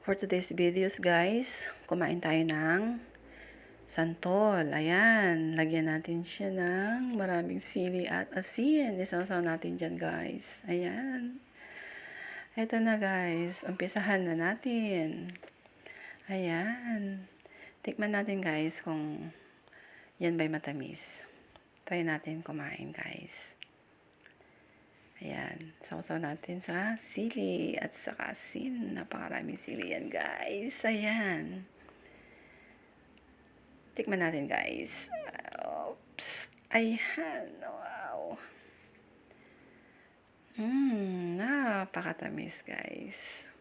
For today's videos guys, kumain tayo ng santol. Ayan, lagyan natin siya ng maraming sili at asin. Isawsaw natin dyan guys. Ayan. Ito na guys, umpisahan na natin. Ayan. Tikman natin guys kung yan ba'y matamis. Try natin kumain guys. Ayan, sausaw natin sa sili at saka asin. Napakaraming sili yan, guys. Ayan. Tikman natin, guys. Oops. Ayan. Wow. Mmm, napakatamis, guys.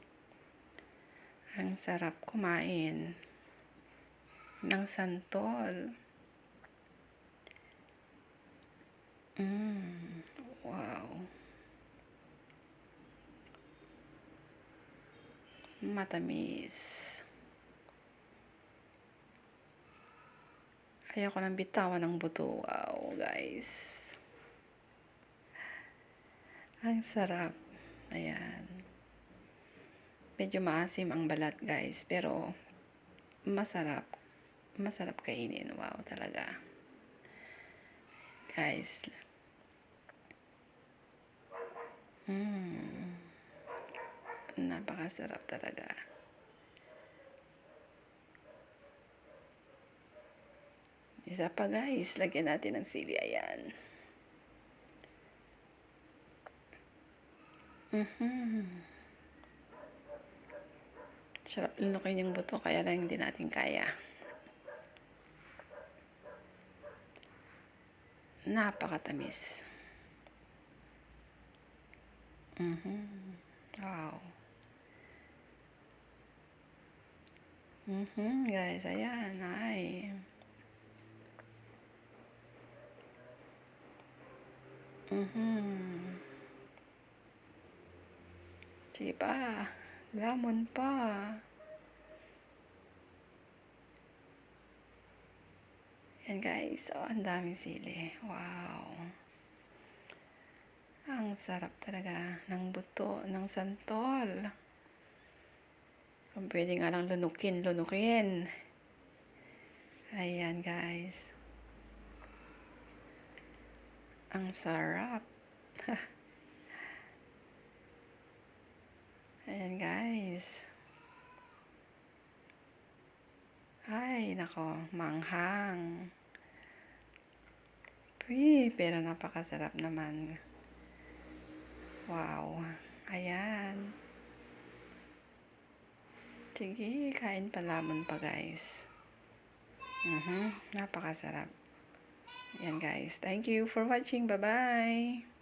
Ang sarap kumain ng santol. Mmm, wow. Matamis. Ayoko nang bitawan ng buto. Wow, guys. Ang sarap. Ayan. Medyo maasim ang balat, guys. Pero, masarap. Masarap kainin. Wow, talaga. Guys. Mmm. Napakasarap talaga. Isa pa guys, lagyan natin ng sili. Ayan. Mm-hmm. Sarap lunukin yung buto, kaya lang hindi natin kaya. Napakatamis. Mm-hmm. Wow. Mm-hmm, guys, ayan, ay. Mm-hmm. Pa, lamon pa. Yan guys, oh, ang daming sili. Wow. Ang sarap talaga ng buto, ng santol. Kung pwede nga lang lunukin, lunukin. Ayan, guys. Ang sarap. Ayan, guys. Ay, nako, manghang. Uy, pero napakasarap naman. Wow. Ayan. Sige, kain pa lamon pa guys. -huh. napakasarap. Yan guys. Thank you for watching. Bye-bye.